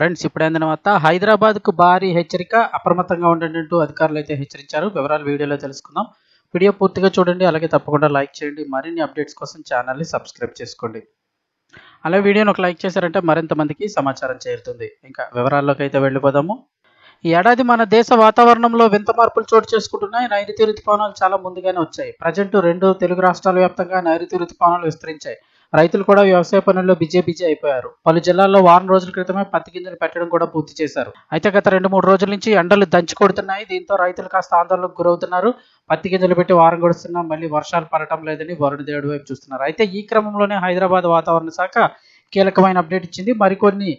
Friends ఇప్పుడైన తర్వాత హైదరాబాద్కు భారీ హెచ్చరిక అప్రమత్తంగా ఉండండి అంటూ అధికారులు అయితే హెచ్చరించారు. వివరాలు వీడియోలో తెలుసుకుందాం. వీడియో పూర్తిగా చూడండి అలాగే తప్పకుండా లైక్ చేయండి. మరిన్ని అప్డేట్స్ కోసం ఛానల్ని సబ్స్క్రైబ్ చేసుకోండి. అలాగే వీడియోని ఒక లైక్ చేశారంటే మరింత మందికి సమాచారం చేరుతుంది. ఇంకా వివరాల్లోకి అయితే వెళ్ళిపోదాము. ఈ ఏడాది మన దేశ వాతావరణంలో వింత మార్పులు చోటు చేసుకుంటున్నాయి. నైరుతి రుతుపవనాలు చాలా ముందుగానే వచ్చాయి. ప్రజెంట్ రెండు తెలుగు రాష్ట్రాల వ్యాప్తంగా నైరుతి రుతుపవనాలు విస్తరించాయి. రైతులు కూడా వ్యవసాయ పనుల్లో బిజీ బిజీ అయిపోయారు. పలు జిల్లాల్లో వారం రోజుల క్రితమే పత్తి గింజలు పెట్టడం కూడా పూర్తి చేశారు. అయితే గత రెండు మూడు రోజుల నుంచి ఎండలు దంచి కొడుతున్నాయి. దీంతో రైతులు కాస్త ఆందోళనకు గురవుతున్నారు. పత్తి గింజలు పెట్టి వారం గడుస్తున్నా మళ్ళీ వర్షాలు పడటం లేదని వరుణ దేవుడి వైపు చూస్తున్నారు. అయితే ఈ క్రమంలోనే హైదరాబాద్ వాతావరణ శాఖ కీలకమైన అప్డేట్ ఇచ్చింది. మరికొన్ని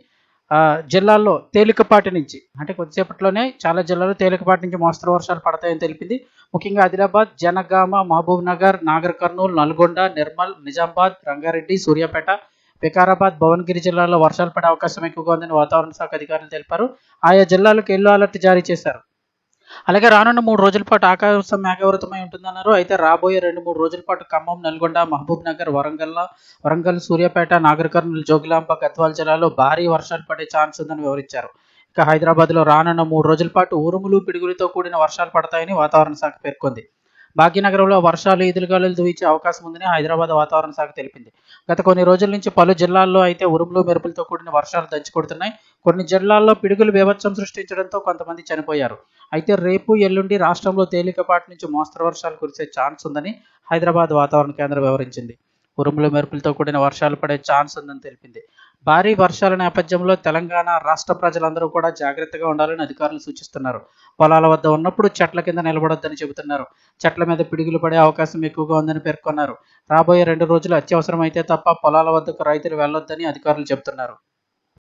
జిల్లాల్లో తేలికపాటి నుంచి అంటే కొద్దిసేపట్లోనే చాలా జిల్లాల్లో తేలికపాటి నుంచి మోస్తరు వర్షాలు పడతాయని తెలిపింది. ముఖ్యంగా ఆదిలాబాద్ జనగామ మహబూబ్ నగర్ నాగర్ కర్నూలు నల్గొండ నిర్మల్ నిజామాబాద్ రంగారెడ్డి సూర్యాపేట వికారాబాద్ భువనగిరి జిల్లాల్లో వర్షాలు పడే అవకాశం ఎక్కువగా ఉందని వాతావరణ శాఖ అధికారులు తెలిపారు. ఆయా జిల్లాలకు ఎల్లో అలర్ట్ జారీ చేశారు. అలాగే రానున్న మూడు రోజుల పాటు ఆకాశం మేఘవృతమై ఉంటుందన్నారు. అయితే రాబోయే రెండు మూడు రోజుల పాటు ఖమ్మం నల్గొండ మహబూబ్ నగర్ వరంగల్ వరంగల్ సూర్యాపేట నాగర్ కర్నూలు జోగులాంబ గద్వాల జిల్లాలో భారీ వర్షాలు పడే ఛాన్స్ ఉందని వివరించారు. ఇక హైదరాబాద్లో రానున్న మూడు రోజుల పాటు ఉరుములు పిడుగులతో కూడిన వర్షాలు పడతాయని వాతావరణ శాఖ పేర్కొంది. భాగ్యనగరంలో వర్షాలు ఈదులుగాలు దూయించే అవకాశం ఉందని హైదరాబాద్ వాతావరణ శాఖ తెలిపింది. గత కొన్ని రోజుల నుంచి పలు జిల్లాల్లో అయితే ఉరుములు మెరుపులతో కూడిన వర్షాలు దంచి కొడుతున్నాయి కొన్ని జిల్లాల్లో పిడుగులు బీభత్సం సృష్టించడంతో కొంతమంది చనిపోయారు. అయితే రేపు ఎల్లుండి రాష్ట్రంలో తేలికపాటి నుంచి మోస్తరు వర్షాలు కురిసే ఛాన్స్ ఉందని హైదరాబాద్ వాతావరణ కేంద్రం వివరించింది. ఉరుములు మెరుపులతో కూడిన వర్షాలు పడే ఛాన్స్ ఉందని తెలిపింది. భారీ వర్షాల నేపథ్యంలో తెలంగాణ రాష్ట్ర ప్రజలందరూ కూడా జాగ్రత్తగా ఉండాలని అధికారులు సూచిస్తున్నారు. పొలాల వద్ద ఉన్నప్పుడు చెట్ల కింద నిలబడొద్దని చెబుతున్నారు. చెట్ల మీద పిడుగులు పడే అవకాశం ఎక్కువగా ఉందని పేర్కొన్నారు. రాబోయే రెండు రోజులు అత్యవసరమైతే తప్ప పొలాల వద్దకు రైతులు వెళ్ళొద్దని అధికారులు చెబుతున్నారు.